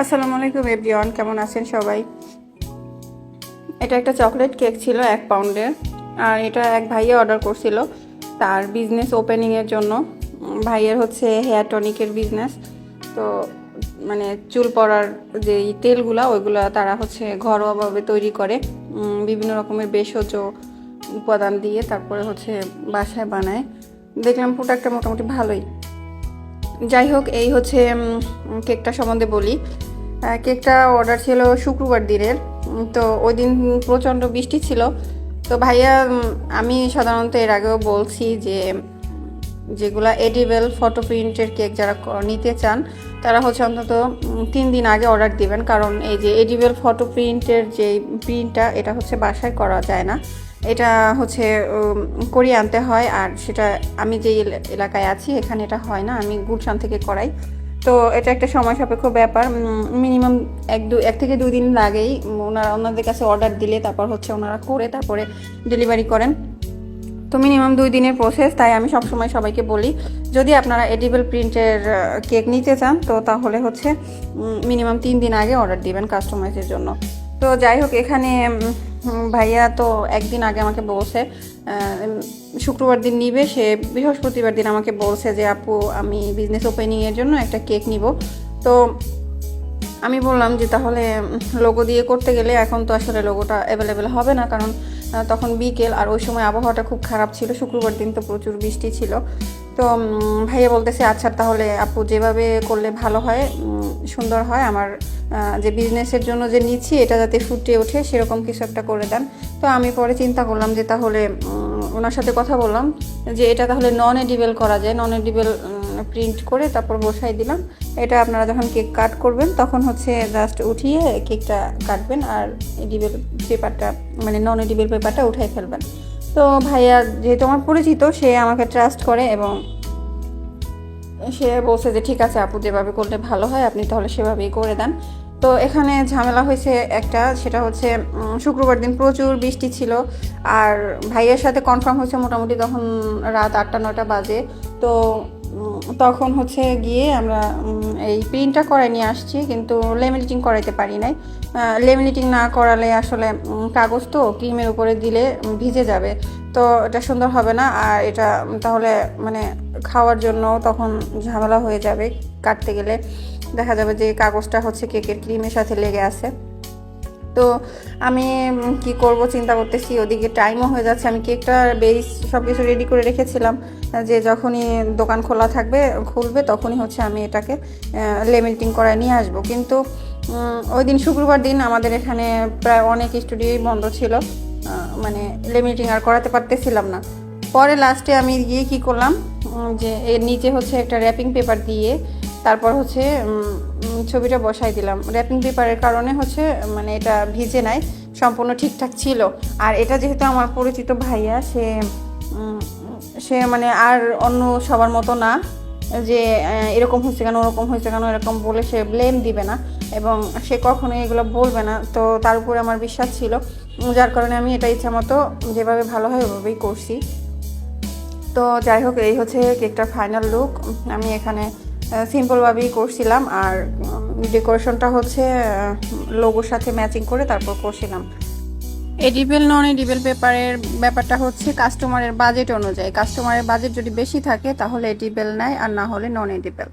আসসালামু আলাইকুম, এভরিওয়ান। কেমন আছেন সবাই? এটা একটা চকলেট কেক ছিল এক পাউন্ডের। আর এটা এক ভাইয়া অর্ডার করছিল তার বিজনেস ওপেনিংয়ের জন্য। ভাইয়ের হচ্ছে হেয়ার টনিকের বিজনেস। তো মানে চুল পড়ার যে তেলগুলা, ওইগুলা তারা হচ্ছে ঘরোয়াভাবে তৈরি করে। বিভিন্ন রকমের ভেষজ উপাদান দিয়ে তারপরে হচ্ছে বাসায় বানায়। দেখলাম প্রোডাক্টটা মোটামুটি ভালোই। যাই হোক, এই হচ্ছে কেকটা সম্বন্ধে বলি। কেকটা অর্ডার ছিল শুক্রবার দিনের। তো ওই দিন প্রচণ্ড বৃষ্টি ছিল। তো ভাইয়া আমি সাধারণত এর আগেও বলছি যে, যেগুলা এডিবেল ফটো প্রিন্টের কেক যারা নিতে চান, তারা হচ্ছে অন্তত তিন দিন আগে অর্ডার দিবেন। কারণ এই যে এডিবেল ফটো প্রিন্টের যে প্রিন্টটা এটা হচ্ছে বাসায় করা যায় না। এটা হচ্ছে করিয়ে আনতে হয় আর সেটা আমি যে এল- এলাকায় আছি, এখানে এটা হয় না, আমি গুলশান থেকে করাই। তো এটা একটা সময় সাপেক্ষ ব্যাপার মিনিমাম এক দু, এক থেকে দুই দিন লাগেই ওনারা, ওনাদের কাছে অর্ডার দিলে, তারপর হচ্ছে ওনারা করে, তারপরে ডেলিভারি করেন। তো মিনিমাম দুই দিনের প্রসেস তাই আমি সবসময় সবাইকে বলি, যদি আপনারা এডিবল প্রিন্টের কেক নিতে চান, তো তাহলে হচ্ছে মিনিমাম তিন দিন আগে অর্ডার দিবেন কাস্টমাইজের জন্য। তো যাই হোক, এখানে ভাইয়া তো একদিন আগে আমাকে বলছে শুক্রবার দিন নিবে, সে বৃহস্পতিবার দিন আমাকে বলছে যে, আপু, আমি বিজনেস ওপেনিংয়ের জন্য একটা কেক নিব। তো আমি বললাম যে, তাহলে লোগো দিয়ে করতে গেলে এখন তো আসলে লোগোটা অ্যাভেলেবেল হবে না, কারণ তখন বিকেল আর ওই সময় আবহাওয়াটা খুব খারাপ ছিল। শুক্রবার দিন তো প্রচুর বৃষ্টি ছিল। তো ভাইয়া বলতেছে আচ্ছা তাহলে আপু যেভাবে করলে ভালো হয় সুন্দর হয়, আমার যে বিজনেসের জন্য যে নিচ্ছি, এটা যাতে ফুটে ওঠে, সেরকম কিছু একটা করে দেন। তো আমি পরে চিন্তা করলাম যে তাহলে ওনার সাথে কথা বললাম যে এটা তাহলে নন এডিবেল করা যায়। নন এডিবেল প্রিন্ট করে তারপর বসাই দিলাম। এটা আপনারা যখন কেক কাট করবেন, তখন হচ্ছে জাস্ট উঠিয়ে কেকটা কাটবেন আর এডিবেল পেপারটা মানে নন এডিবেল পেপারটা উঠাই ফেলবেন। তো ভাইয়া, যেহেতু আমার পরিচিত, সে আমাকে ট্রাস্ট করে এবং সে বলছে যে, ঠিক আছে আপু, যেভাবে করলে ভালো হয়, আপনি তাহলে সেভাবেই করে দেন। তো এখানে ঝামেলা হয়েছে একটা, সেটা হচ্ছে শুক্রবার দিন প্রচুর বৃষ্টি ছিল আর ভাইয়ের সাথে কনফার্ম হয়েছে মোটামুটি তখন রাত আটটা নটা বাজে। তো তখন হচ্ছে গিয়ে আমরা এই প্রিন্টটা করাই নিয়ে আসছি, কিন্তু লেমিনেটিং করাইতে পারি নাই। লেমিনেটিং না করালে আসলে কাগজ তো ক্রিমের উপরে দিলে ভিজে যাবে। তো এটা সুন্দর হবে না, আর এটা তাহলে মানে খাওয়ার জন্য তখন ঝামেলা হয়ে যাবে কাটতে গেলে। দেখা যাবে যে কাগজটা হচ্ছে কেকের ক্রিমের সাথে লেগে আছে। তো আমি কি করব চিন্তা করতেছি, ওদিকে টাইমও হয়ে যাচ্ছে। আমি কেকটা বেস সব কিছু রেডি করে রেখেছিলাম, যে যখনই দোকান খোলা থাকবে, খুলবে, তখনই হচ্ছে আমি এটাকে লেমিনেটিং করায় নিয়ে আসব। কিন্তু ওই দিন শুক্রবার দিন আমাদের এখানে প্রায় অনেক স্টুডিওই বন্ধ ছিল। মানে লেমিনেটিং আর করাতে পারতেছিলাম না। পরে লাস্টে আমি গিয়ে কি করলাম যে এর নিচে হচ্ছে একটা র্যাপিং পেপার দিয়ে তারপর হচ্ছে ছবিটা বসাই দিলাম। র্যাপিং পেপারের কারণে হচ্ছে মানে এটা ভিজে নাই, সম্পূর্ণ ঠিকঠাক ছিল। আর এটা যেহেতু আমার পরিচিত ভাইয়া, সে সে মানে আর অন্য সবার মতো না, যে এরকম হয়েছে কেন, ওরকম হয়েছে কেন, এরকম বলে সে ব্লেম দিবে না। এবং সে কখনোই এগুলো বলবে না। তো তার উপরে আমার বিশ্বাস ছিল। যার কারণে আমি এটা ইচ্ছা মতো যেভাবে ভালো হয়, ওভাবেই করছি। তো যাই হোক, এই হচ্ছে কেকটার ফাইনাল লুক আমি এখানে সিম্পলভাবেই করছিলাম আর ডেকোরেশনটা হচ্ছে লোগোর সাথে ম্যাচিং করে তারপর করছিলাম। এডিবেল নন এডিবেল পেপারের ব্যাপারটা হচ্ছে কাস্টমারের বাজেট অনুযায়ী। কাস্টমারের বাজেট যদি বেশি থাকে, তাহলে এডিবেল নেয় আর না হলে নন এডিবেল